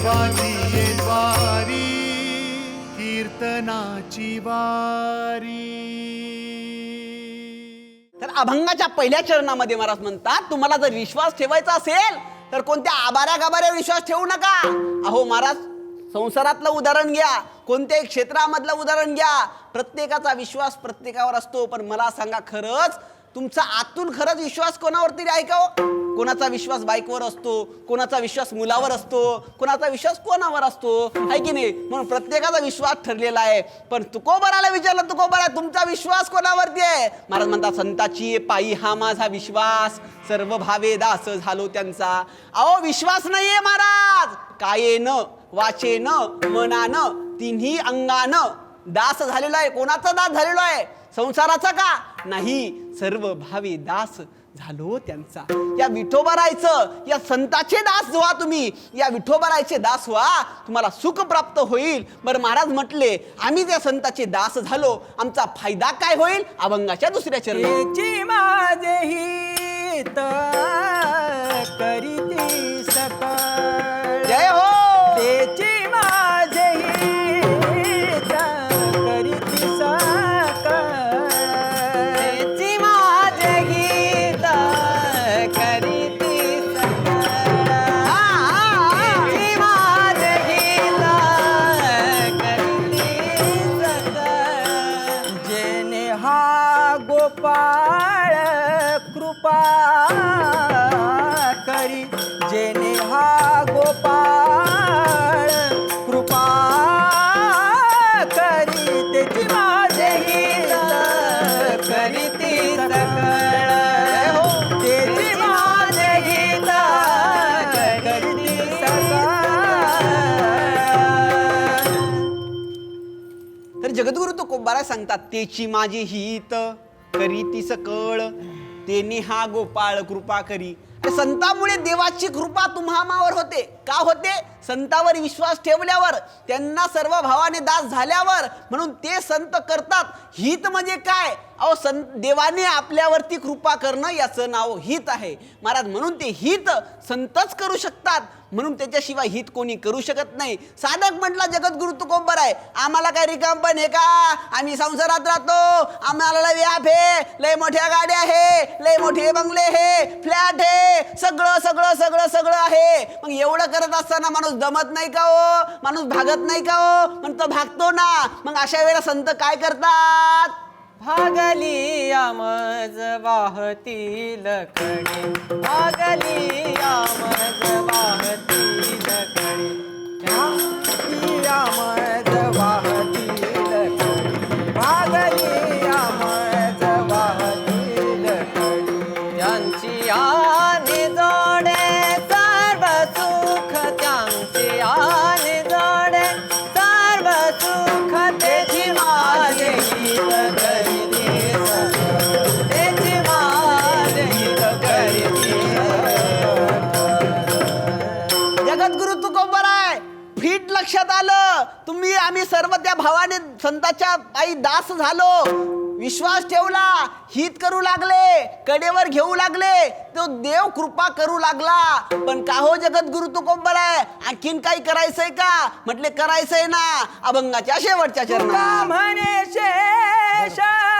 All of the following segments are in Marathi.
देवाची द्वारी कीर्तनाची वारी. तर अभंगाच्या पहिल्या चरणामध्ये महाराज म्हणतात तुम्हाला जर विश्वास ठेवायचा असेल तर कोणत्या आबाऱ्या गाबाऱ्या विश्वास ठेवू नका. अहो महाराज संसारातलं उदाहरण घ्या कोणत्याही क्षेत्रामधलं उदाहरण घ्या. प्रत्येकाचा विश्वास प्रत्येकावर असतो पण मला सांगा खरंच तुमचा आतून खरंच विश्वास कोणावरती आहे का हो? कोणाचा विश्वास बाईकवर असतो कोणाचा विश्वास मुलावर असतो कोणाचा विश्वास कोणावर असतो? आहे की नाही? म्हणून प्रत्येकाचा विश्वास ठरलेला आहे. पण तुकोबराला विचारलं तुकोबरा तुमचा विश्वास कोणावरती आहे? महाराज म्हणतात संताची पायी हा माझा विश्वास. सर्व भावे दास झालो त्यांचा. अहो विश्वास नाहीये महाराज. कायेनं वाचेनं मनानं तिन्ही अंगानं दास झालेलो आहे. कोणाचा दास झालेलो आहे? संसाराचा का? नाही. सर्व भावी दास झालो त्यांचा. या विठोबरायचं या संताचे दास व्हा तुम्ही. या विठोबरायचे दास व्हा. तुम्हाला सुख प्राप्त होईल. बरं महाराज म्हटले आम्ही त्या संताचे दास झालो आमचा फायदा काय होईल? अभंगाच्या दुसऱ्या चरणी तेची माझे हित. सकळ माझे सकळ तर जगद्गुरु तो कोंबारा सांगतात तेची माझी हित करी ती सकळ. तेने हा गोपाळ कृपा करी. संतामुळे देवाची कृपा तुम्हामावर होते. का होते? संतावर विश्वास ठेवल्यावर त्यांना सर्व भावाने दास झाल्यावर. म्हणून ते संत करतात. हित म्हणजे काय? अहो संत देवाने आपल्यावरती कृपा करणं याचं नाव हित आहे. महाराज म्हणून ते हित संतच करू शकतात. म्हणून त्याच्याशिवाय हित कोणी करू शकत नाही. साधक म्हटला जगद्गुरु तुकोंबर आहे? आम्हाला काय रिकाम पण हे का? आम्ही संसारात राहतो. आम्हाला लय व्याप आहे. लय मोठ्या गाड्या आहे. लय मोठे बंगले हे फ्लॅट आहे. सगळं सगळं सगळं सगळं आहे. मग एवढं करत असताना माणूस दमत नाही का हो? माणूस भागत नाही का हो? म्हणतो भागतो ना. मग अशा वेळेला संत काय करतात? भागली आमज वाहतील कडे. भागली आमज वाहतील कडे. तुम्ही आम्ही सर्व त्या भावाने संताच्या आई दास झालो. विश्वास ठेवला. हित करू लागले. कडेवर घेऊ लागले. तो देव कृपा करू लागला. पण का हो जगद्गुरु कोंबर आहे? आणखीन काही करायचंय का? म्हटले करायचंय ना. अभंगाच्या शेवटच्या तुका चरणात. म्हणे शेषा.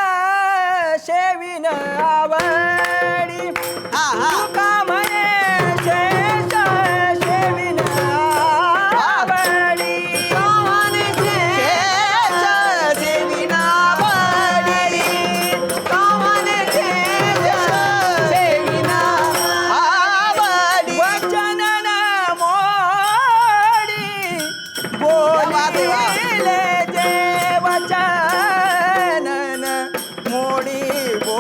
ಕಿವಿಲೇ ದೇವಚನನ ಮೂಡಿ ಬೋ